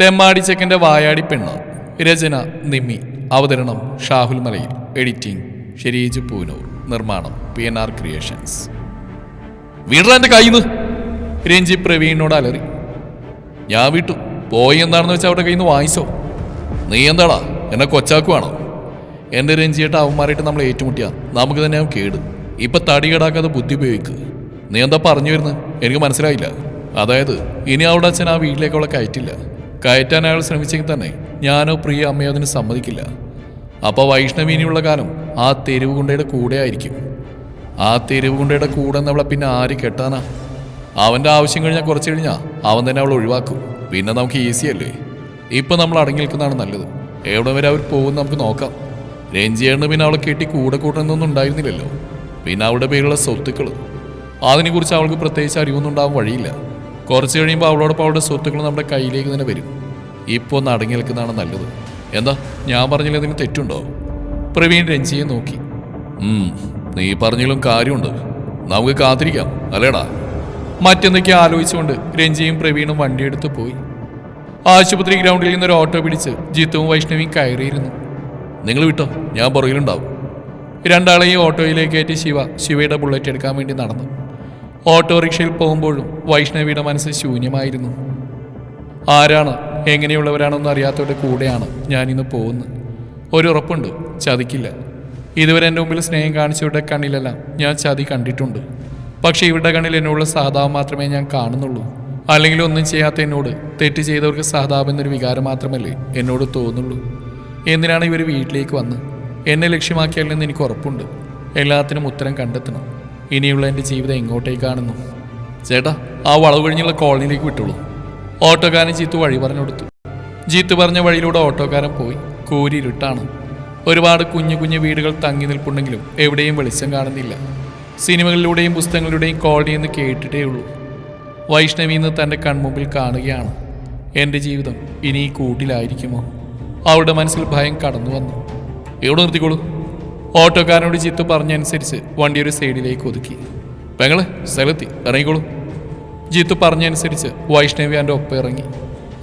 തെമ്മാടി ചെക്കന്റെ വായാടി പെണ്ണ്. രചന നിമ്മി. അവതരണം ഷാഹുൽ മലയിൽ. എഡിറ്റിംഗ് ഷെരീജ് പൂനൂർ. നിർമ്മാണം പി എൻ ആർ ക്രിയേഷൻസ്. വീടാന്റെ കയ്യിൽ രഞ്ജി പ്രവീണിനോട് അലറി. ഞാൻ വിട്ടു. പോയി എന്താണെന്ന് വെച്ചാൽ അവിടെ കയ്യിൽ നിന്ന് വാങ്ങിച്ചോ. നീ എന്താടാ? എന്നെ കൊച്ചാക്കുവാണോ? എന്റെ രഞ്ജിയേട്ട അവന്മാരായിട്ട് നമ്മൾ ഏറ്റുമുട്ടിയാ. നമുക്ക് തന്നെ കേട്. ഇപ്പൊ തടി കേടാക്കാതെ ബുദ്ധി ഉപയോഗിക്കുക നീ എന്താ പറഞ്ഞു വരുന്നത്? എനിക്ക് മനസ്സിലായില്ല. അതായത് ഇനി അവിടെ അച്ഛൻ ആ വീട്ടിലേക്ക് അവളെ കയറ്റില്ല. കയറ്റാൻ അയാൾ ശ്രമിച്ചെങ്കിൽ തന്നെ ഞാനോ പ്രിയ അമ്മയോ അതിന് സമ്മതിക്കില്ല. അപ്പോൾ വൈഷ്ണവീനിയുള്ള കാലം ആ തെരുവ് കൂടെ ആയിരിക്കും. ആ തെരുവ് കുണ്ടയുടെ കൂടെ നമ്മളെ പിന്നെ ആര് കെട്ടാനാ? അവന്റെ ആവശ്യം കഴിഞ്ഞാൽ കുറച്ച് കഴിഞ്ഞാൽ അവൻ തന്നെ അവൾ ഒഴിവാക്കും. പിന്നെ നമുക്ക് ഈസി അല്ലേ? ഇപ്പം നമ്മൾ അടങ്ങി നിൽക്കുന്നതാണ് നല്ലത്. എവിടെ വരെ അവർ പോകും നമുക്ക് നോക്കാം. രഞ്ജിയേണ് പിന്നെ അവളെ കെട്ടി കൂടെ കൂട്ടണമെന്നൊന്നും ഉണ്ടായിരുന്നില്ലല്ലോ. പിന്നെ അവളുടെ പേരുള്ള സ്വത്തുക്കൾ അതിനെക്കുറിച്ച് അവൾക്ക് പ്രത്യേകിച്ച് അറിവൊന്നും ഉണ്ടാവാൻ വഴിയില്ല. കുറച്ച് കഴിയുമ്പോൾ അവളോടൊപ്പം അവളുടെ സ്വത്തുക്കൾ നമ്മുടെ കയ്യിലേക്ക് തന്നെ വരും. ഇപ്പോൾ ഒന്ന് അടങ്ങി നിൽക്കുന്നതാണ് നല്ലത്. എന്താ? ഞാൻ പറഞ്ഞില്ല എന്തെങ്കിലും തെറ്റുണ്ടോ? പ്രവീൺ രഞ്ജിയെ നോക്കി. നീ പറഞ്ഞാലും കാര്യമുണ്ട്. നമുക്ക് കാത്തിരിക്കാം അല്ലേടാ? മറ്റെന്തൊക്കെ ആലോചിച്ചുകൊണ്ട് രഞ്ജിയും പ്രവീണും വണ്ടിയെടുത്ത് പോയി. ആശുപത്രി ഗ്രൗണ്ടിൽ നിന്നൊരു ഓട്ടോ പിടിച്ച് ജിത്തുവും വൈഷ്ണവിയും കയറിയിരുന്നു. നിങ്ങൾ വിട്ടോ ഞാൻ പുറകിലുണ്ടാവും. രണ്ടാളെയും ഓട്ടോയിലേക്ക് കയറ്റി ശിവ ശിവയുടെ ബുള്ളറ്റ് എടുക്കാൻ വേണ്ടി നടന്നു. ഓട്ടോറിക്ഷയിൽ പോകുമ്പോഴും വൈഷ്ണവിയുടെ മനസ്സ് ശൂന്യമായിരുന്നു. ആരാണ്? എങ്ങനെയുള്ളവരാണെന്ന് അറിയാത്തവരുടെ കൂടെയാണ് ഞാനിന്ന് പോകുന്നത്. ഒരു ഉറപ്പുണ്ട് ചതിക്കില്ല. ഇതുവരെ എന്റെ മുമ്പിൽ സ്നേഹം കാണിച്ചവരുടെ കണ്ണിലെല്ലാം ഞാൻ ചതി കണ്ടിട്ടുണ്ട്. പക്ഷേ ഇവരുടെ കണ്ണിൽ എന്നോടുള്ള സഹതാപം മാത്രമേ ഞാൻ കാണുന്നുള്ളൂ. അല്ലെങ്കിൽ ഒന്നും ചെയ്യാത്ത എന്നോട് തെറ്റ് ചെയ്തവർക്ക് സഹതാപം എന്നൊരു വികാരം മാത്രമല്ലേ എന്നോട് തോന്നുള്ളൂ. എന്തിനാണ് ഇവർ വീട്ടിലേക്ക് വന്ന്? എന്നെ ലക്ഷ്യമാക്കിയാലെന്ന് എനിക്ക് ഉറപ്പുണ്ട്. എല്ലാത്തിനും ഉത്തരം കണ്ടെത്തണം. ഇനിയുള്ള എന്റെ ജീവിതം എങ്ങോട്ടേക്കാണെന്നും ചേട്ടാ ആ വളവ് കഴിഞ്ഞുള്ള കോളനിയിലേക്ക് വിട്ടോളൂ. ഓട്ടോക്കാരൻ ജീത്തു വഴി പറഞ്ഞു കൊടുത്തു. ജീത്തു പറഞ്ഞ വഴിയിലൂടെ ഓട്ടോക്കാരൻ പോയി. കൂരിരുട്ടാണ് ഒരുപാട് കുഞ്ഞു കുഞ്ഞു വീടുകൾ തങ്ങി നിൽപ്പുണ്ടെങ്കിലും എവിടെയും വെളിച്ചം കാണുന്നില്ല. സിനിമകളിലൂടെയും പുസ്തകങ്ങളിലൂടെയും കോളനി എന്ന് കേട്ടിട്ടേ ഉള്ളൂ. വൈഷ്ണവി ഇന്ന് തന്റെ കൺമുമ്പിൽ കാണുകയാണ്. എന്റെ ജീവിതം ഇനി ഈ കൂട്ടിലായിരിക്കുമോ? അവളുടെ മനസ്സിൽ ഭയം കടന്നു വന്നു. എവിടെ നിർത്തിക്കോളൂ? ഓട്ടോക്കാരനോട് ചിത്തു പറഞ്ഞനുസരിച്ച് വണ്ടി ഒരു സൈഡിലേക്ക് ഒതുക്കി. പെങ്ങളെ സ്ഥലത്തി ഇറങ്ങിക്കോളൂ. ജിത്തു പറഞ്ഞനുസരിച്ച് വൈഷ്ണവി എന്റെ ഒപ്പം ഇറങ്ങി.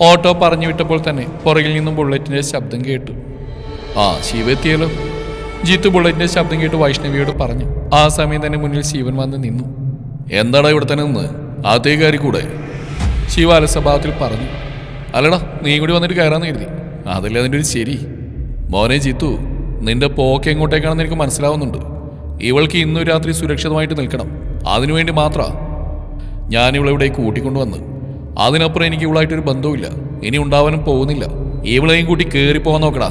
ഓട്ടോ പറഞ്ഞു വിട്ടപ്പോൾ തന്നെ പുറകിൽ നിന്നും ബുള്ളറ്റിന്റെ ശബ്ദം കേട്ടു. ആ ശിവ എത്തിയല്ലോ. ജിത്തു ബുള്ളറ്റിന്റെ ശബ്ദം കേട്ട് വൈഷ്ണവിയോട് പറഞ്ഞു. ആ സമയം തന്നെ മുന്നിൽ ശിവൻ വന്ന് നിന്നു. എന്താടാ ഇവിടെ തന്നെ നിന്ന്? ആദ്യ കയറി കൂടെ ശിവ അലസഭാവത്തിൽ പറഞ്ഞു. അല്ലടാ നീ കൂടി വന്നിട്ട് കയറാന്ന് കരുതി. അതല്ലേ അതിന്റെ ഒരു ശരി. മോനെ ജിത്തു നിന്റെ പോക്ക് എങ്ങോട്ടേക്കാണെന്ന് എനിക്ക് മനസ്സിലാവുന്നുണ്ട്. ഇവൾക്ക് ഇന്നു രാത്രി സുരക്ഷിതമായിട്ട് നിൽക്കണം. അതിനുവേണ്ടി മാത്രമാ ഞാൻ ഇവളെ ഇവിടെ കൂട്ടിക്കൊണ്ടുവന്ന്. അതിനപ്പുറം എനിക്ക് ഇവളായിട്ടൊരു ബന്ധവുമില്ല. ഇനി ഉണ്ടാവാനും പോകുന്നില്ല. ഇവളെയും കൂട്ടി പോകാൻ നോക്കടാ.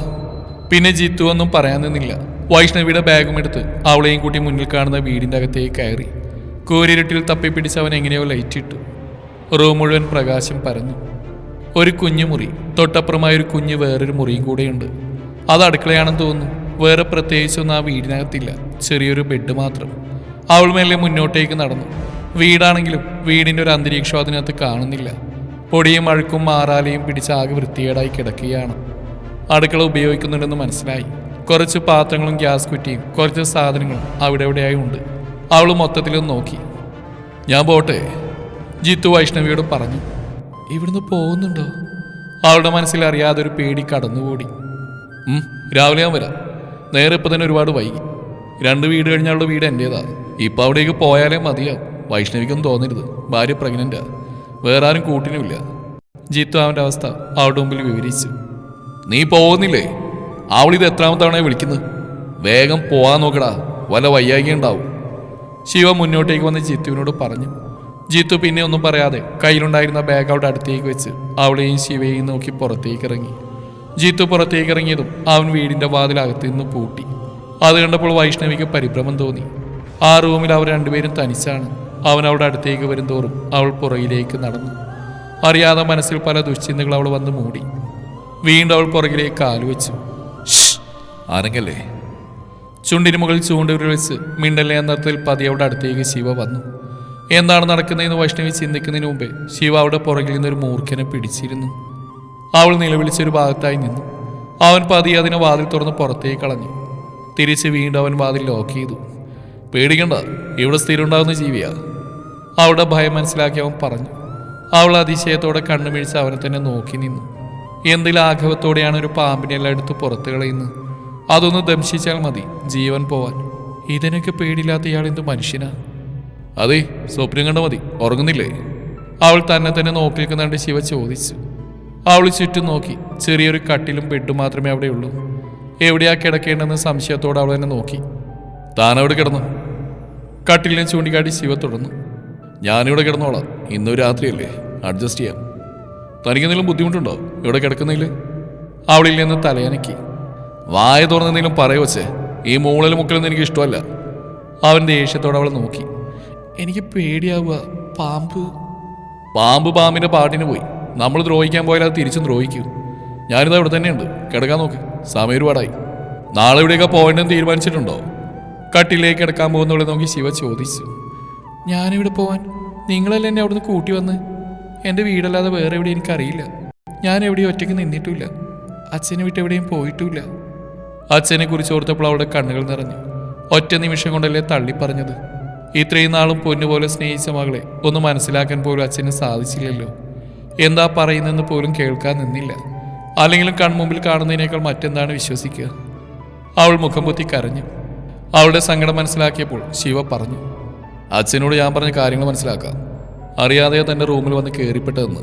പിന്നെ ജിത്തു ഒന്നും പറയാൻ നിന്നില്ല. വൈഷ്ണവിയുടെ ബാഗും എടുത്ത് അവളെയും കൂട്ടി മുന്നിൽ കാണുന്ന വീടിന്റെ അകത്തേക്ക് കയറി. കൂരിരുട്ടിൽ തപ്പിപ്പിടിച്ച് അവൻ എങ്ങനെയോ ലൈറ്റ് ഇട്ടു റൂം മുഴുവൻ പ്രകാശം പരന്നു. ഒരു കുഞ്ഞു മുറി തൊട്ടപ്പുറമായ ഒരു കുഞ്ഞ് വേറൊരു മുറിയും കൂടെയുണ്ട്. അത് അടുക്കളയാണെന്ന് തോന്നുന്നു. വേറെ പ്രത്യേകിച്ചൊന്നും ആ വീടിനകത്തില്ല. ചെറിയൊരു ബെഡ് മാത്രം. അവൾ മെല്ലെ മുന്നോട്ടേക്ക് നടന്നു. വീടാണെങ്കിലും വീടിന്റെ ഒരു അന്തരീക്ഷം അതിനകത്ത് കാണുന്നില്ല. പൊടിയും അഴുക്കും മാറാലയും പിടിച്ച് ആകെ വൃത്തികേടായി കിടക്കുകയാണ്. അടുക്കള ഉപയോഗിക്കുന്നുണ്ടെന്ന് മനസ്സിലായി. കുറച്ച് പാത്രങ്ങളും ഗ്യാസ് കുറ്റിയും കുറച്ച് സാധനങ്ങളും അവിടെ എവിടെയായി ഉണ്ട്. അവൾ മൊത്തത്തിലൊന്ന് നോക്കി. ഞാൻ പോട്ടെ ജിത്തു വൈഷ്ണവിയോട് പറഞ്ഞു. ഇവിടുന്ന് പോകുന്നുണ്ടോ? അവളുടെ മനസ്സിൽ അറിയാതൊരു പേടി കടന്നുകൂടി. രാവിലെ ഞാൻ വരാം. നേരെ ഇപ്പം തന്നെ ഒരുപാട് വൈകി. രണ്ട് വീട് കഴിഞ്ഞാലുള്ള വീട് എന്റെതാണ് ഇപ്പം അവിടേക്ക് പോയാലേ മതിയാവും. വൈഷ്ണവിക്കൊന്നും തോന്നരുത്. ഭാര്യ പ്രഗ്നന്റാ വേറെ ആരും കൂട്ടിനുമില്ല. ജിത്തു അവന്റെ അവസ്ഥ അവളുടെ മുമ്പിൽ വിവരിച്ചു. നീ പോകുന്നില്ലേ? അവളിത് എത്രാമത്തെ തവണ വിളിക്കുന്നത്? വേഗം പോവാൻ നോക്കടാ. വല വയ്യാകി ഉണ്ടാവും. ശിവ മുന്നോട്ടേക്ക് വന്ന് ജിത്തുവിനോട് പറഞ്ഞു. ജിത്തു പിന്നെ ഒന്നും പറയാതെ കയ്യിലുണ്ടായിരുന്ന ബാഗ് അവിടെ അടുത്തേക്ക് വെച്ച് അവളെയും ശിവയെയും നോക്കി പുറത്തേക്ക് ഇറങ്ങി. ജിത്തു പുറത്തേക്ക് ഇറങ്ങിയതും അവൻ വീടിന്റെ വാതിലകത്ത് നിന്ന് പൂട്ടി. അത് കണ്ടപ്പോൾ വൈഷ്ണവിക്ക് പരിഭ്രമം തോന്നി. ആ റൂമിൽ അവർ രണ്ടുപേരും തനിച്ചാണ്. അവൻ അവളുടെ അടുത്തേക്ക് വരും തോറും അവൾ പുറകിലേക്ക് നടന്നു. അറിയാതെ മനസ്സിൽ പല ദുശ്ചിന്തകൾ അവൾ വന്ന് മൂടി. വീണ്ടും അവൾ പുറകിലേക്ക് ആലുവെച്ചു ആരെങ്കല്ലേ ചുണ്ടിന് മുകളിൽ ചൂണ്ടുവിരൽ വെച്ച് മിണ്ടല്ലേ എന്നർത്ഥത്തിൽ പതിയവിടെ അടുത്തേക്ക് ശിവ വന്നു. എന്താണ് നടക്കുന്നതെന്ന് വൈഷ്ണവി ചിന്തിക്കുന്നതിന് മുമ്പേ ശിവ അവിടെ പുറകിൽ നിന്നൊരു മൂർഖനെ പിടിച്ചിരുന്നു. അവൾ നിലവിളിച്ചൊരു ഭാഗത്തായി നിന്നു. അവൻ പതിയെ അതിനെ വാതിൽ തുറന്ന് പുറത്തേക്ക് കളഞ്ഞു. തിരിച്ച് വീണ്ടും അവൻ വാതിൽ ലോക്ക് ചെയ്തു. പേടിക്കണ്ട ഇവിടെ സ്ഥിരം ഉണ്ടാകുന്ന ജീവിയാ. അവളുടെ ഭയം മനസ്സിലാക്കി അവൻ പറഞ്ഞു. അവൾ അതിശയത്തോടെ കണ്ണുമിഴിച്ച് അവനെ തന്നെ നോക്കി നിന്നു. എന്തെങ്കിലും ആഘവത്തോടെയാണ് ഒരു പാമ്പിനെ എല്ലാം എടുത്ത് പുറത്ത് കളയുന്നത്? അതൊന്ന് ദംശിച്ചാൽ മതി ജീവൻ പോവാൻ. ഇതിനൊക്കെ പേടിയില്ലാത്ത ഇയാൾ എന്ത് മനുഷ്യനാ? അതെ സ്വപ്നം കണ്ട മതി ഉറങ്ങുന്നില്ലേ? അവൾ തന്നെ തന്നെ നോക്കി ശിവ ചോദിച്ചു. അവൾ ചുറ്റും നോക്കി. ചെറിയൊരു കട്ടിലും ബെഡും മാത്രമേ അവിടെയുള്ളൂ എവിടെയാ കിടക്കേണ്ടെന്ന് സംശയത്തോടെ അവൾ തന്നെ നോക്കി. താനവിടെ കിടന്നു? കട്ടിലിനെ ചൂണ്ടിക്കാട്ടി ശിവ തുടർന്നു. ഞാനിവിടെ കിടന്നോളാം. ഇന്നൊരു രാത്രിയല്ലേ? അഡ്ജസ്റ്റ് ചെയ്യാം. തനിക്കെന്തെങ്കിലും ബുദ്ധിമുട്ടുണ്ടോ? ഇവിടെ കിടക്കുന്നില്ലേ? അവളിൽ നിന്ന് തലയനക്കി. വായ തുറന്നെന്തെങ്കിലും പറയ വച്ചേ ഈ മൂളൽ മുക്കലൊന്നും എനിക്ക് ഇഷ്ടമല്ല. അവൻ ദേഷ്യത്തോടെ അവളെ നോക്കി. എനിക്ക് പേടിയാവുക. പാമ്പ്. പാമ്പ് പാമ്പിന്റെ പാട്ടിന് പോയി. നമ്മൾ ദ്രോഹിക്കാൻ പോയാൽ അത് തിരിച്ചും ദ്രോഹിക്കൂ. ഞാനിത് അവിടെ തന്നെയുണ്ട്. കിടക്കാൻ നോക്ക്. സമയം ഒരുപാടായി നാളെ ഇവിടെയൊക്കെ പോകേണ്ടെന്ന് തീരുമാനിച്ചിട്ടുണ്ടോ? കട്ടിലേക്ക് കിടക്കാൻ പോകുന്നവളെ നോക്കി ശിവ ചോദിച്ചു. ഞാനിവിടെ പോവാൻ നിങ്ങളല്ലേ എന്നെ അവിടുന്ന് കൂട്ടി വന്ന്? എന്റെ വീടല്ലാതെ വേറെ എവിടെ എനിക്കറിയില്ല. ഞാൻ എവിടെയും ഒറ്റയ്ക്ക് നിന്നിട്ടുമില്ല. അച്ഛനെ വിട്ട് എവിടെയും പോയിട്ടുമില്ല. അച്ഛനെ കുറിച്ച് ഓർത്തപ്പോൾ അവളുടെ കണ്ണുകൾ നിറഞ്ഞു. ഒറ്റ നിമിഷം കൊണ്ടല്ലേ തള്ളി പറഞ്ഞത് ഇത്രയും നാളും പൊന്നുപോലെ സ്നേഹിച്ച മകളെ ഒന്ന് മനസ്സിലാക്കാൻ പോലും അച്ഛന് സാധിച്ചില്ലല്ലോ. എന്താ പറയുന്നതെന്ന് പോലും കേൾക്കാൻ നിന്നില്ല. അല്ലെങ്കിലും കൺമുമ്പിൽ കാണുന്നതിനേക്കാൾ മറ്റെന്താണ് വിശ്വസിക്കുക? അവൾ മുഖം പൊത്തി കരഞ്ഞു. അവളുടെ സങ്കടം മനസ്സിലാക്കിയപ്പോൾ ശിവ പറഞ്ഞു അച്ഛനോട് ഞാൻ പറഞ്ഞ കാര്യങ്ങൾ മനസ്സിലാക്കാം. അറിയാതെ തന്റെ റൂമിൽ വന്ന് കയറിപ്പെട്ടതെന്ന്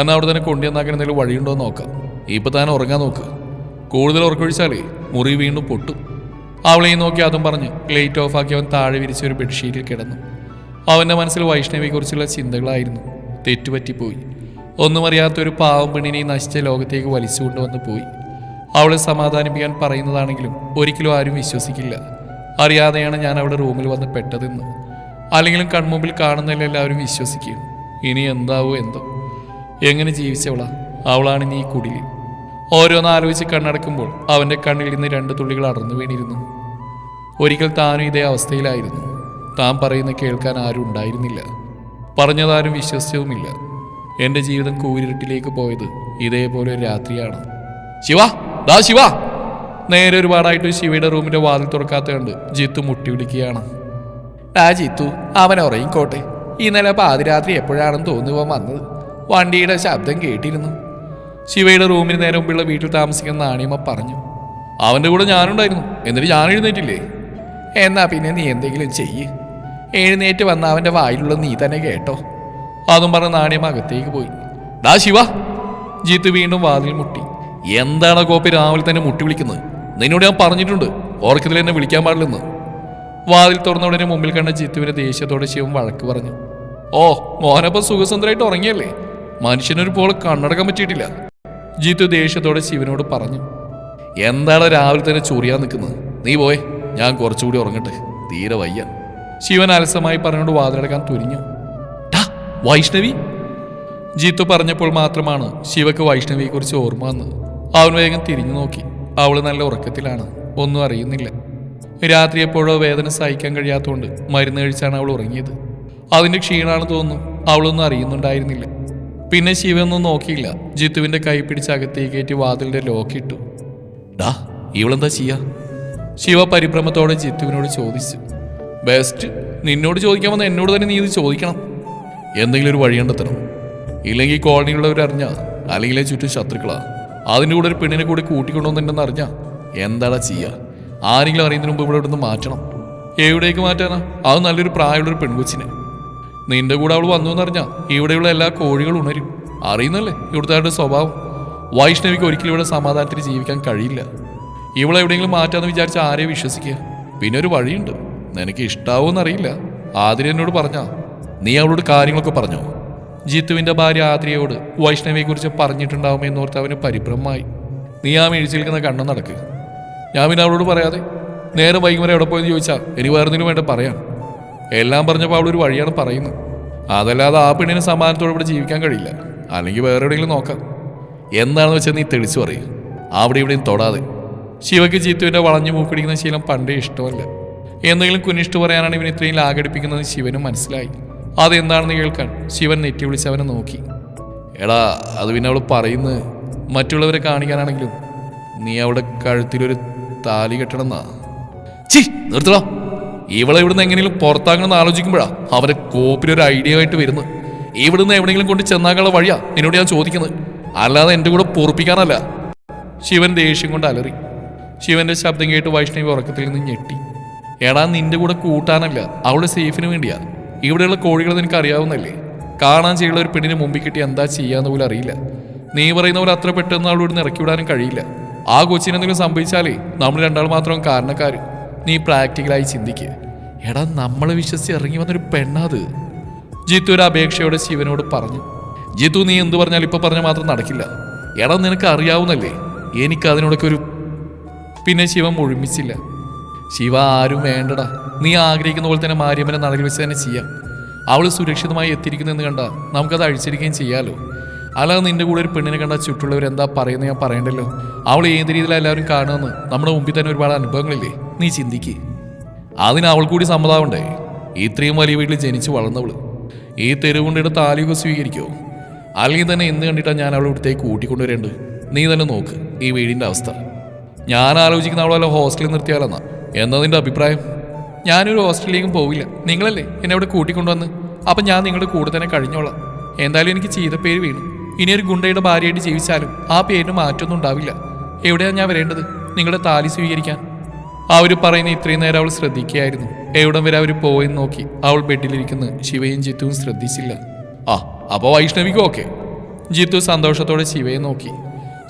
തന്നെ അവിടെ തന്നെ കൊണ്ടുവന്നാക്കാൻ എന്തെങ്കിലും വഴിയുണ്ടോ എന്ന് നോക്കാം. ഇപ്പൊ താൻ ഉറങ്ങാൻ നോക്ക്. കൂടുതൽ ഉറക്കൊഴിച്ചാലേ മുറി വീണ്ടും പൊട്ടും. അവളെ നോക്കി അതും പറഞ്ഞ് ലൈറ്റ് ഓഫ് ആക്കി അവൻ താഴെ വിരിച്ച ഒരു ബെഡ്ഷീറ്റിൽ കിടന്നു. അവന്റെ മനസ്സിൽ വൈഷ്ണവിയെക്കുറിച്ചുള്ള ചിന്തകളായിരുന്നു തെറ്റുപറ്റിപ്പോയി. ഒന്നും അറിയാത്ത ഒരു പാവം പെണ്ണിനെ നശിച്ച ലോകത്തേക്ക് വലിച്ചുകൊണ്ടുവന്ന് പോയി. അവളെ സമാധാനിപ്പിക്കാൻ പറയുന്നതാണെങ്കിലും ഒരിക്കലും ആരും വിശ്വസിക്കില്ല. അറിയാതെയാണ് ഞാൻ അവിടെ റൂമിൽ വന്ന് പെട്ടതെന്ന്. അല്ലെങ്കിലും കൺമുമ്പിൽ കാണുന്നതിൽ എല്ലാവരും വിശ്വസിക്കും ഇനി എന്താവോ എന്തോ. എങ്ങനെ ജീവിച്ചവളാ? അവളാണ് നീ കുടിലിൽ ഓരോന്ന് ആലോചിച്ച് കണ്ണടക്കുമ്പോൾ അവന്റെ കണ്ണിൽ നിന്ന് രണ്ട് തുള്ളികൾ അടർന്നു വീണിരുന്നു. ഒരിക്കൽ താനും ഇതേ അവസ്ഥയിലായിരുന്നു. താൻ പറയുന്ന കേൾക്കാൻ ആരും ഉണ്ടായിരുന്നില്ല. പറഞ്ഞതാരും വിശ്വസിച്ചതുമില്ല. എന്റെ ജീവിതം കൂരിരുട്ടിലേക്ക് പോയത് ഇതേപോലെ ഒരു രാത്രിയാണ്. ശിവ ദാ ശിവ. നേരെ ഒരുപാടായിട്ട് ശിവയുടെ റൂമിന്റെ വാതിൽ തുറക്കാത്ത കണ്ട് ജിത്തു മുട്ടി വിളിക്കുകയാണ്. ആ ജിത്തു അവൻ ഉറങ്ങിക്കോട്ടെ ഇന്നലെ പാതിരാത്രി എപ്പോഴാണെന്ന് തോന്നുവാൻ വന്നത്? വണ്ടിയുടെ ശബ്ദം കേട്ടിരുന്നു. ശിവയുടെ റൂമിന് നേരെ മുമ്പുള്ള വീട്ടിൽ താമസിക്കുന്ന നാണിയമ്മ പറഞ്ഞു അവന്റെ കൂടെ ഞാനുണ്ടായിരുന്നു. എന്നിട്ട് ഞാൻ എഴുന്നേറ്റില്ലേ? എന്നാ പിന്നെ നീ എന്തെങ്കിലും ചെയ്യ്. എഴുന്നേറ്റ് വന്ന അവന്റെ വായിലുള്ള നീ തന്നെ കേട്ടോ. അതും പറഞ്ഞ് നാണിയമ്മ അകത്തേക്ക് പോയി. ഡാ ശിവ. ജീത്ത് വീണ്ടും വാതിൽ മുട്ടി. എന്താണ് കോപ്പി രാവിലെ തന്നെ മുട്ടി വിളിക്കുന്നത്? നിന്നോട് ഞാൻ പറഞ്ഞിട്ടുണ്ട്. ഓർക്കത്തിൽ എന്നെ വിളിക്കാൻ പാടില്ലെന്ന്. വാതിൽ തുറന്ന ഉടനെ മുമ്പിൽ കണ്ട ജീത്തുവിനെ ദേഷ്യത്തോടെ ശിവൻ വഴക്ക് പറഞ്ഞു. ഓ മോനപ്പം സുഖസുന്ദരായിട്ട് ഉറങ്ങിയല്ലേ? മനുഷ്യനൊരു പോലെ കണ്ണടക്കാൻ പറ്റിയിട്ടില്ല. ജീത്തു ദേഷ്യത്തോടെ ശിവനോട് പറഞ്ഞു. എന്താണ് രാവിലെ തന്നെ ചൊറിയാൻ നിൽക്കുന്നത്? നീ പോയെ. ഞാൻ കുറച്ചുകൂടി ഉറങ്ങട്ടെ. തീരെ വയ്യ. ശിവൻ അലസമായി പറഞ്ഞുകൊണ്ട് വാതിലടക്കാൻ തുനിഞ്ഞു. "ടാ, വൈഷ്ണവി? ജീത്തു പറഞ്ഞപ്പോൾ മാത്രമാണ് ശിവക്ക് വൈഷ്ണവിയെക്കുറിച്ച് ഓർമ്മ വന്നത്. അവൻ വേഗം തിരിഞ്ഞു നോക്കി. അവൾ നല്ല ഉറക്കത്തിലാണ്. ഒന്നും അറിയുന്നില്ല. രാത്രി എപ്പോഴോ വേദന സഹിക്കാൻ കഴിയാത്തതുകൊണ്ട് മരുന്ന് കഴിച്ചാണ് അവൾ ഉറങ്ങിയത്. അതിന്റെ ക്ഷീണാണെന്ന് തോന്നുന്നു അവളൊന്നും അറിയുന്നുണ്ടായിരുന്നില്ല. പിന്നെ ശിവൊന്നും നോക്കിയില്ല. ജിത്തുവിന്റെ കൈ പിടിച്ച് അകത്തേക്ക് കയറ്റി വാതിലിന്റെ ലോക്കിട്ടു ഡാ ഇവളെന്താ ചെയ്യാ? ശിവ പരിഭ്രമത്തോടെ ജിത്തുവിനോട് ചോദിച്ചു. ബെസ്റ്റ് നിന്നോട് ചോദിക്കാൻ വന്ന എന്നോട് തന്നെ നീ ഇത് ചോദിക്കണം. എന്തെങ്കിലും ഒരു വഴി കണ്ടെത്തണം. ഇല്ലെങ്കിൽ കോളനിയിലുള്ളവർ അറിഞ്ഞാ അല്ലെങ്കിൽ ചുറ്റും ശത്രുക്കളാ. അതിന്റെ കൂടെ ഒരു പെണ്ണിനെ കൂടി കൂട്ടിക്കൊണ്ടുവന്നിട്ടുണ്ടെന്ന് അറിഞ്ഞാ എന്താടാ ചെയ്യുക ആരെങ്കിലും അറിയുന്നതിന് മുമ്പ് ഇവിടെ ഇവിടുന്ന് മാറ്റണം. എവിടേക്ക് മാറ്റാനാ? അത് നല്ലൊരു പ്രായമുള്ളൊരു പെൺകൊച്ചിനെ. നിന്റെ കൂടെ അവൾ വന്നു എന്നറിഞ്ഞാ ഇവിടെയുള്ള എല്ലാ കോഴികളും ഉണരും. അറിയുന്നല്ലേ? ഇവിടുത്തെ സ്വഭാവം. വൈഷ്ണവിക്ക് ഒരിക്കലും ഇവിടെ സമാധാനത്തിൽ ജീവിക്കാൻ കഴിയില്ല. ഇവളെ എവിടെയെങ്കിലും മാറ്റാന്ന് വിചാരിച്ച ആരെ വിശ്വസിക്കുക. പിന്നെ ഒരു വഴിയുണ്ട്. നിനക്ക് ഇഷ്ടാവോന്നറിയില്ല. ആതിര എന്നോട് പറഞ്ഞാ നീ അവളോട് കാര്യങ്ങളൊക്കെ പറഞ്ഞോ? ജിത്തുവിന്റെ ഭാര്യ ആതിരയോട് വൈഷ്ണവിയെക്കുറിച്ച് പറഞ്ഞിട്ടുണ്ടാവുമെന്നോർത്ത് അവന് പരിഭ്രമമായി. നീ ആ മേഴിച്ചിരിക്കുന്ന കണ്ണു നടക്ക്. ഞാൻ പിന്നെ അവളോട് പറയാതെ നേരെ വൈകുന്നേരം എവിടെ പോയെന്ന് ചോദിച്ചാൽ ഇനി വേറെന്തിനും വേണ്ട പറയാം എല്ലാം പറഞ്ഞപ്പോൾ അവളൊരു വഴിയാണ് പറയുന്നത്. അതല്ലാതെ ആ പെണ്ണിന് സമാനത്തോടെ ഇവിടെ ജീവിക്കാൻ കഴിയില്ല. അല്ലെങ്കിൽ വേറെ എവിടെയെങ്കിലും നോക്കാം. എന്താണെന്ന് വെച്ചാൽ നീ തെളിച്ചു പറയും. അവിടെ ഇവിടെയും തൊടാതെ. ശിവയ്ക്ക് ജീത്തുവിന്റെ വളഞ്ഞു മൂക്കിടിക്കുന്ന ശീലം പണ്ടേ ഇഷ്ടമല്ല. എന്തെങ്കിലും കുനിഷ്ട് പറയാനാണ് ഇവൻ ഇത്രയും ലാഘടിപ്പിക്കുന്നത് ശിവനും മനസ്സിലായി. അതെന്താണെന്ന് കേൾക്കാൻ ശിവൻ നെറ്റി വിളിച്ച് അവനെ നോക്കി. എടാ അത് പിന്നെ അവൾ പറയുന്നത് മറ്റുള്ളവരെ കാണിക്കാനാണെങ്കിലും നീ അവിടെ കഴുത്തിലൊരു താലി കെട്ടണമെന്നാ. ചി നിർത്തടാ. ഇവളെ ഇവിടുന്ന് എങ്ങനെയും എന്ന് ആലോചിക്കുമ്പോഴാ അവരെ കോപ്പിലൊരു ഐഡിയ ആയിട്ട് വരുന്നു. ഇവിടുന്ന് എവിടെയെങ്കിലും കൊണ്ട് ചെന്നാക്കാനുള്ള വഴിയാ നിന്നോട് ഞാൻ ചോദിക്കുന്നത്. അല്ലാതെ എന്റെ കൂടെ പൊറപ്പിക്കാനല്ല. ശിവൻ ദേഷ്യം കൊണ്ട് അലറി. ശിവന്റെ ശബ്ദം കേട്ട് വൈഷ്ണവി ഉറക്കത്തിൽ നിന്ന് ഞെട്ടി. എടാ നിന്റെ കൂടെ കൂട്ടാനല്ല അവളുടെ സേഫിന് വേണ്ടിയാ. ഇവിടെയുള്ള കോഴികൾ നിനക്ക് അറിയാവുന്നല്ലേ കാണാൻ ചെയ്യുന്ന ഒരു പെണ്ണിന് മുമ്പിൽ കിട്ടി എന്താ ചെയ്യാന്ന് പോലും അറിയില്ല. നീ പറയുന്ന പോലെ അത്ര പെട്ടെന്ന് അവളോട് ഇറക്കി വിടാനും കഴിയില്ല. ആ കൊച്ചിന് എന്തെങ്കിലും സംഭവിച്ചാലേ നമ്മൾ രണ്ടാൾ മാത്രം കാരണക്കാർ നീ പ്രാക്ടിക്കലായി ചിന്തിക്കുക എടാ നമ്മളെ വിശ്വസിച്ച് ഇറങ്ങി വന്നൊരു പെണ്ണാത് ജിത്തു ഒരു അപേക്ഷയോടെ ശിവനോട് പറഞ്ഞു. ജിത്തു നീ എന്ത് പറഞ്ഞാൽ ഇപ്പം പറഞ്ഞാൽ മാത്രം നടക്കില്ല. എടാ നിനക്ക് അറിയാവുന്നല്ലേ എനിക്ക് അതിനോടൊക്കെ ഒരു പിന്നെ ശിവൻ മുഴുമിച്ചില്ല. ശിവ ആരും വേണ്ടടാ. നീ ആഗ്രഹിക്കുന്ന പോലെ തന്നെ മാര്യമ്മനെ നടയിൽ വെച്ച് തന്നെ ചെയ്യാം. അവൾ സുരക്ഷിതമായി എത്തിയിരിക്കുന്നതെന്ന് കണ്ട നമുക്കത് അഴിച്ചിരിക്കുകയും ചെയ്യാമല്ലോ അല്ലാതെ നിന്റെ കൂടെ ഒരു പെണ്ണിനെ കണ്ട ചുറ്റുള്ളവർ എന്താ പറയുന്നത് ഞാൻ പറയണ്ടല്ലോ. അവൾ ഏത് രീതിയിലാണ് എല്ലാവരും കാണുമെന്ന് നമ്മുടെ മുമ്പിൽ തന്നെ ഒരുപാട് അനുഭവങ്ങളില്ലേ? നീ ചിന്തിക്ക്. അതിന് അവൾ കൂടി സമ്മതാവണ്ടേ? ഇത്രയും വലിയ വീട്ടിൽ ജനിച്ചു വളർന്നവൾ. ഈ തെരുവുകൊണ്ടിട്ട് താലിയൊക്കെ സ്വീകരിക്കുമോ അല്ലെങ്കിൽ തന്നെ എന്ത് കണ്ടിട്ടാണ് ഞാൻ അവളെ ഇവിടുത്തേക്ക് കൂട്ടിക്കൊണ്ടുവരേണ്ടത്. നീ തന്നെ നോക്ക് ഈ വീടിന്റെ അവസ്ഥ. ഞാൻ ആലോചിക്കുന്ന അവളെ ഹോസ്റ്റലിൽ നിർത്തിയാലെന്നാ. എന്താ നിന്റെ അഭിപ്രായം? ഞാനൊരു ഹോസ്റ്റലിലേക്കും പോവില്ല. നിങ്ങളല്ലേ എന്നെ ഇവിടെ കൂട്ടിക്കൊണ്ടുവന്ന്? അപ്പം ഞാൻ നിങ്ങളുടെ കൂടെ തന്നെ കഴിഞ്ഞോളാം. എന്തായാലും എനിക്ക് ചെയ്ത പേര് വീണു. ഇനി ഒരു ഗുണ്ടയുടെ ഭാര്യയായിട്ട് ജീവിച്ചാലും ആ പേരിന് മാറ്റമൊന്നും ഉണ്ടാവില്ല. എവിടെയാണ് ഞാൻ വരേണ്ടത്? നിങ്ങളുടെ താലി സ്വീകരിക്കാൻ. അവർ പറയുന്ന ഇത്രയും നേരം അവൾ ശ്രദ്ധിക്കുകയായിരുന്നു. എവിടം വരെ അവർ പോയെന്ന് നോക്കി അവൾ ബെഡിലിരിക്കുന്ന. ശിവയും ജിത്തുവും ശ്രദ്ധിച്ചില്ല. ആ അപ്പോൾ വൈഷ്ണവിക്കും ഓക്കെ. ജിത്തു സന്തോഷത്തോടെ ശിവയെ നോക്കി.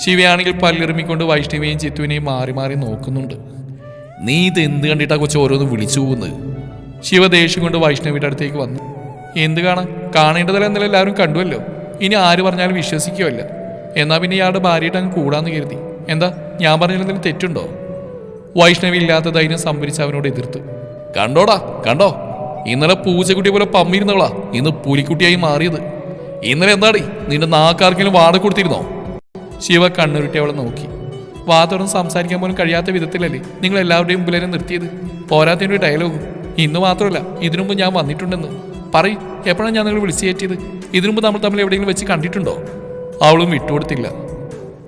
ശിവയാണെങ്കിൽ പല്ലിറുമിക്കൊണ്ട് വൈഷ്ണവിയും ജിത്തുവിനെയും മാറി മാറി നോക്കുന്നുണ്ട്. നീ ഇത് എന്ത് കണ്ടിട്ടാ കൊച്ചു ഓരോന്ന് വിളിച്ചു പോകുന്നത് ശിവ ദേഷ്യം കൊണ്ട് വൈഷ്ണവിയുടെ അടുത്തേക്ക് വന്നു. എന്ത് കാണാൻ? കാണേണ്ടതല്ല എന്നല്ല എല്ലാവരും കണ്ടുവല്ലോ. ഇനി ആര് പറഞ്ഞാലും വിശ്വസിക്കുകയല്ല. എന്നാ പിന്നെ ഇയാളുടെ ഭാര്യയായിട്ട് അങ്ങ് കൂടാന്ന് കരുതി. എന്താ? ഞാൻ പറഞ്ഞതിൽ തെറ്റുണ്ടോ? വൈഷ്ണവി ഇല്ലാത്ത ധൈര്യം സംഭരിച്ച് അവനോട് എതിർത്തു. കണ്ടോടാ കണ്ടോ? ഇന്നലെ പൂച്ചക്കുട്ടി പോലെ പമ്മിരുന്നവളാ ഇന്ന് പുലിക്കുട്ടിയായി മാറിയത്. ഇന്നലെ എന്താടി? നിന്റെ നാക്കാർക്കെങ്കിലും വാടക കൊടുത്തിരുന്നോ? ശിവ കണ്ണുരുട്ടി അവളെ നോക്കി. വാ തുറന്ന് സംസാരിക്കാൻ പോലും കഴിയാത്ത വിധത്തിലല്ലേ നിങ്ങൾ എല്ലാവരുടെയും മുമ്പിലേനെ നിർത്തിയത്? പോരാത്തതിന്റെ ഡയലോഗും ഇന്ന് മാത്രമല്ല ഇതിനു മുമ്പ് ഞാൻ വന്നിട്ടുണ്ടെന്ന്. പറയും എപ്പോഴാണ് ഞാൻ നിങ്ങൾ വിളിച്ചു കയറ്റിയത്? ഇതിനു മുമ്പ് നമ്മൾ തമ്മിൽ എവിടെയെങ്കിലും വെച്ച് കണ്ടിട്ടുണ്ടോ? അവളും വിട്ടുകൊടുത്തില്ല.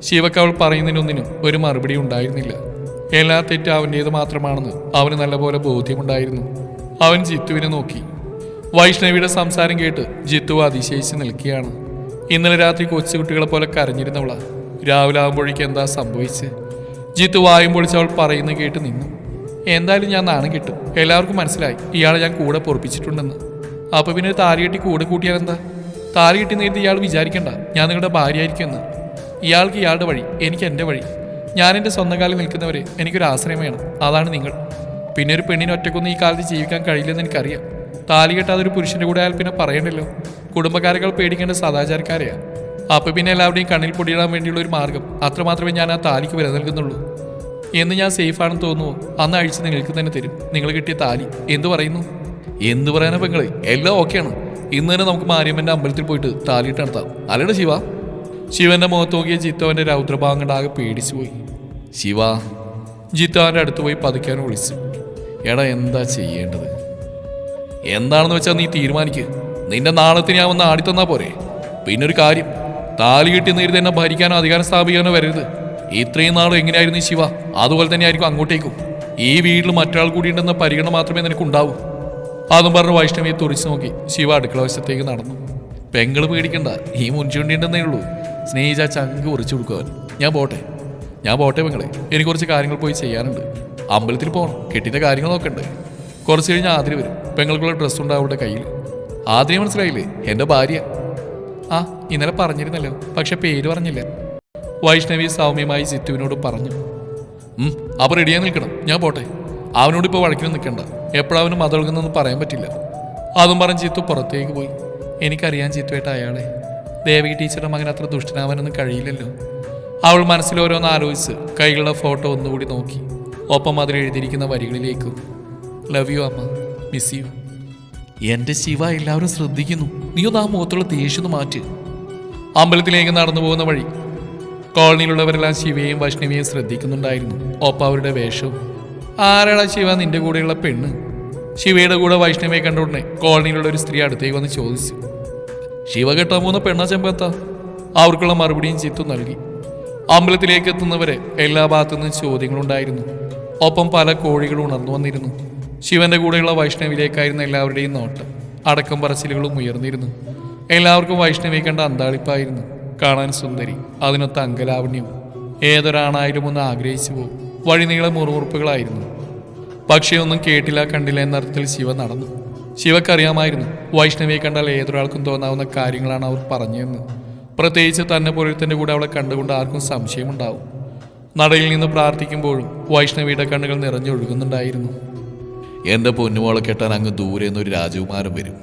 ശിവക്ക് അവൾ പറയുന്നതിനൊന്നിനും ഒരു മറുപടി ഉണ്ടായിരുന്നില്ല. എല്ലാ തെറ്റും അവന്റേത് മാത്രമാണെന്ന് അവന് നല്ലപോലെ ബോധ്യമുണ്ടായിരുന്നു. അവൻ ജിത്തുവിനെ നോക്കി. വൈഷ്ണവിയുടെ സംസാരം കേട്ട് ജിത്തു അതിശയിച്ച് നിൽക്കുകയാണ്. ഇന്നലെ രാത്രി കൊച്ചുകുട്ടികളെ പോലെ കരഞ്ഞിരുന്നവളാ. രാവിലെ ആകുമ്പോഴേക്കും എന്താ സംഭവിച്ച്? ജിത്തു വായും അവൾ പറയുന്നത് കേട്ട് നിന്നു. എന്തായാലും ഞാൻ നാണം കിട്ടും. എല്ലാവർക്കും മനസ്സിലായി. ഇയാളെ ഞാൻ കൂടെ പൊറപ്പിച്ചിട്ടുണ്ടെന്ന്. അപ്പോൾ പിന്നെ താലി കെട്ടി കൂടെ കൂട്ടിയാൽ എന്താ? താലി കെട്ടി നേരിട്ട് ഇയാൾ വിചാരിക്കണ്ട. ഞാൻ നിങ്ങളുടെ ഭാര്യയായിരിക്കുമെന്ന്. ഇയാൾക്ക് ഇയാളുടെ വഴി എനിക്ക് എന്റെ വഴി. ഞാൻ എന്റെ സ്വന്തം കാലിൽ നിൽക്കുന്നവരെ എനിക്കൊരു ആശ്രയം വേണം. അതാണ് നിങ്ങൾ. പിന്നെ ഒരു പെണ്ണിന് ഒറ്റക്കൊന്നും ഈ കാലത്ത് ജീവിക്കാൻ കഴിയില്ലെന്ന് എനിക്കറിയാം. താലി കെട്ടാതൊരു പുരുഷന്റെ കൂടെ ആയാൽ പിന്നെ പറയണ്ടല്ലോ? കുടുംബക്കാരെക്കാൾ പേടിക്കേണ്ട സദാചാരക്കാരെയാ. അപ്പൊ പിന്നെ എല്ലാവരുടെയും കണ്ണിൽ പൊടിയിടാൻ വേണ്ടിയുള്ള ഒരു മാർഗം. അത്രമാത്രമേ ഞാൻ ആ താലിക്ക് വില നൽകുന്നുള്ളൂ. എന്ന് ഞാൻ സേഫാണെന്ന് തോന്നുന്നു അന്ന് അഴിച്ച് നിങ്ങൾക്ക് തന്നെ തരും. നിങ്ങൾ കിട്ടിയ താലി. എന്തു പറയുന്നു? എന്ത് പറയാനാ പെങ്ങളെ? എല്ലാം ഓക്കെയാണ് ഇന്ന് തന്നെ നമുക്ക് മാരിയമ്മന്റെ അമ്പലത്തിൽ പോയിട്ട് താലിയിട്ട് നടത്താം. അല്ലേ ശിവ? ശിവന്റെ മുഖത്ത് നോക്കിയ ജിത്തു അവന്റെ രൗദ്രഭാവം കണ്ടാകെ പേടിച്ചു പോയി. ശിവ ജിത്തു അവന്റെ അടുത്ത് പോയി പതുക്കാൻ വിളിച്ചു. എടാ എന്താ ചെയ്യേണ്ടത്? എന്താണെന്ന് വെച്ചാൽ നീ തീരുമാനിക്ക്. നിന്റെ നാളത്തിന് ഞാൻ വന്ന് ആടിത്തന്നാ പോരെ. പിന്നൊരു കാര്യം. താലി കിട്ടി നേരിട്ട് എന്നെ ഭരിക്കാനോ അധികാരം സ്ഥാപിക്കാനോ വരരുത്. ഇത്രയും നാളും എങ്ങനെയായിരുന്നു ശിവ? അതുപോലെ തന്നെ ആയിരിക്കും അങ്ങോട്ടേക്കും. ഈ വീട്ടിൽ മറ്റൊരാൾ കൂടി ഉണ്ടെന്ന പരിഗണന മാത്രമേ നിനക്കുണ്ടാവൂ. അതും പറഞ്ഞ് വൈഷ്ണവിയെ തുറിച്ചു നോക്കി ശിവ അടുക്കള വശത്തേക്ക് നടന്നു. പെങ്ങൾ പേടിക്കണ്ട ഈ മുൻചുണ്ടി ഉണ്ടെന്നേ ഉള്ളൂ. സ്നേഹിച്ച ചങ്ക് ഉറിച്ചു കൊടുക്കുവാൻ. ഞാൻ പോട്ടെ. ഞാൻ പോട്ടെ പെങ്ങളെ. എനിക്ക് കുറച്ച് കാര്യങ്ങൾ പോയി ചെയ്യാനുണ്ട്. അമ്പലത്തിൽ പോകണം കെട്ടിന്റെ കാര്യങ്ങൾ നോക്കണ്ടേ. കുറച്ച് കഴിഞ്ഞ് ആതിരി വരും. പെങ്ങൾക്കുള്ള ഡ്രസ്സ് ഉണ്ട് അവളുടെ കയ്യിൽ. ആതിരി മനസ്സിലായില്ലേ? എന്റെ ഭാര്യ. ആ ഇന്നലെ പറഞ്ഞിരുന്നല്ലോ പക്ഷെ പേര് പറഞ്ഞില്ല. വൈഷ്ണവി സൗമ്യമായി ജിത്തുവിനോട് പറഞ്ഞു. അപ്പൊ റെഡിയായി നിൽക്കണം. ഞാൻ പോട്ടെ. അവനോട് ഇപ്പോൾ വഴക്കിന് നിൽക്കണ്ട. എപ്പോഴവനും മതൾകുന്നൊന്നും പറയാൻ പറ്റില്ല. അതും പറഞ്ഞ് ജിത്തു പുറത്തേക്ക് പോയി. എനിക്കറിയാൻ ജിത്തുവേട്ട അയാളെ. ദേവകി ടീച്ചറുടെ മകൻ അത്ര ദുഷ്ടനാവാനൊന്നും കഴിയില്ലല്ലോ. അവൾ മനസ്സിൽ ഓരോന്ന് ആലോചിച്ച് കൈകളുടെ ഫോട്ടോ ഒന്നുകൂടി നോക്കി. ഒപ്പം അതിൽ എഴുതിയിരിക്കുന്ന വരികളിലേക്കും ലവ് യു അമ്മ. മിസ് യു എന്റെ ശിവ എല്ലാവരും ശ്രദ്ധിക്കുന്നു. നീ ഒന്ന് ആ മുഖത്തുള്ള ദേഷ്യം മാറ്റ്. അമ്പലത്തിലേക്ക് നടന്നു പോകുന്ന വഴി കോളനിയിലുള്ളവരെല്ലാം ശിവയും വൈഷ്ണവിയെയും ശ്രദ്ധിക്കുന്നുണ്ടായിരുന്നു. ഒപ്പം അവരുടെ വേഷവും ആരാളാ ശിവ? നിന്റെ കൂടെയുള്ള പെണ്ണ്. ശിവയുടെ കൂടെ വൈഷ്ണവിയെ കണ്ട ഉടനെ കോളനിയിലുള്ള ഒരു സ്ത്രീ അടുത്തേക്ക് വന്ന് ചോദിച്ചു. ശിവ കെട്ടാൻ പോകുന്ന പെണ്ണാ ചെമ്പത്ത? അവർക്കുള്ള മറുപടിയും ചിത്തു നൽകി. അമ്പലത്തിലേക്ക് എത്തുന്നവരെ എല്ലാ ഭാഗത്തു നിന്നും ചോദ്യങ്ങളുണ്ടായിരുന്നു. ഒപ്പം പല കോഴികളും ഉണർന്നു വന്നിരുന്നു. ശിവന്റെ കൂടെയുള്ള വൈഷ്ണവിലേക്കായിരുന്നു എല്ലാവരുടെയും നോട്ടം അടക്കം പറച്ചിലുകളും ഉയർന്നിരുന്നു. എല്ലാവർക്കും വൈഷ്ണവി കണ്ട അന്താളിപ്പായിരുന്നു. കാണാൻ സുന്ദരി അതിനൊത്ത അങ്കലാവണ്യവും ഏതൊരാണായാലും ഒന്ന് ആഗ്രഹിച്ചു പോകും വഴിനീളെ മുറുമുറുപ്പുകളായിരുന്നു. പക്ഷേ ഒന്നും കേട്ടില്ല കണ്ടില്ല എന്ന അർത്ഥത്തിൽ ശിവ നടന്നു. ശിവക്കറിയാമായിരുന്നു വൈഷ്ണവിയെ കണ്ടാൽ ഏതൊരാൾക്കും തോന്നാവുന്ന കാര്യങ്ങളാണ് അവർ പറഞ്ഞതെന്ന്. പ്രത്യേകിച്ച് തന്നെ പോലത്തെ കൂടെ അവളെ കണ്ടുകൊണ്ട് ആർക്കും സംശയമുണ്ടാവും. നടയിൽ നിന്ന് പ്രാർത്ഥിക്കുമ്പോഴും വൈഷ്ണവിയുടെ കണ്ണുകൾ നിറഞ്ഞൊഴുകുന്നുണ്ടായിരുന്നു. എന്റെ പൊന്നുമോളെ കെട്ടാൻ അങ്ങ് ദൂരെ നിന്നൊരു രാജകുമാരൻ വരും.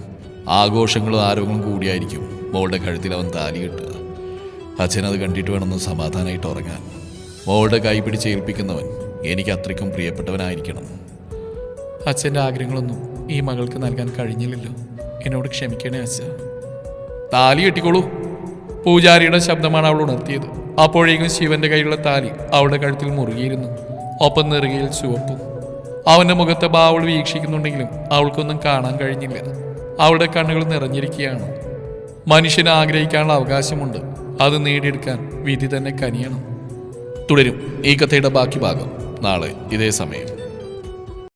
ആഘോഷങ്ങളും ആരോഗ്യങ്ങളും കൂടിയായിരിക്കും മോളുടെ കഴുത്തിൽ അവൻ താലി കെട്ടുക. അച്ഛൻ അത് കണ്ടിട്ട് വേണമെന്ന് സമാധാനമായിട്ട് ഉറങ്ങാൻ. മോളുടെ കൈ പിടിച്ച് ഏൽപ്പിക്കുന്നവൻ എനിക്ക് അത്രയ്ക്കും പ്രിയപ്പെട്ടവനായിരിക്കണം. അച്ഛന്റെ ആഗ്രഹങ്ങളൊന്നും ഈ മകൾക്ക് നൽകാൻ കഴിഞ്ഞില്ലല്ലോ. എന്നോട് ക്ഷമിക്കണേ അച്ഛ. താലി കെട്ടിക്കോളൂ. പൂജാരിയുടെ ശബ്ദമാണ് അവൾ ഉണർത്തിയത്. അപ്പോഴേക്കും ശിവന്റെ കയ്യിലുള്ള താലി അവളുടെ കഴുത്തിൽ മുറുകിയിരുന്നു. ഒപ്പം നെറുകയിൽ ചുവപ്പും അവന്റെ മുഖത്തെ ബാവൾ വീക്ഷിക്കുന്നുണ്ടെങ്കിലും അവൾക്കൊന്നും കാണാൻ കഴിഞ്ഞില്ല. അവളുടെ കണ്ണുകൾ നിറഞ്ഞിരിക്കുകയാണ്. മനുഷ്യന് ആഗ്രഹിക്കാനുള്ള അവകാശമുണ്ട്. അത് നേടിയെടുക്കാൻ വിധി തന്നെ കനിയണം. തുടരും ഈ കഥയുടെ ബാക്കി ഭാഗം നാളെ ഇതേ സമയം.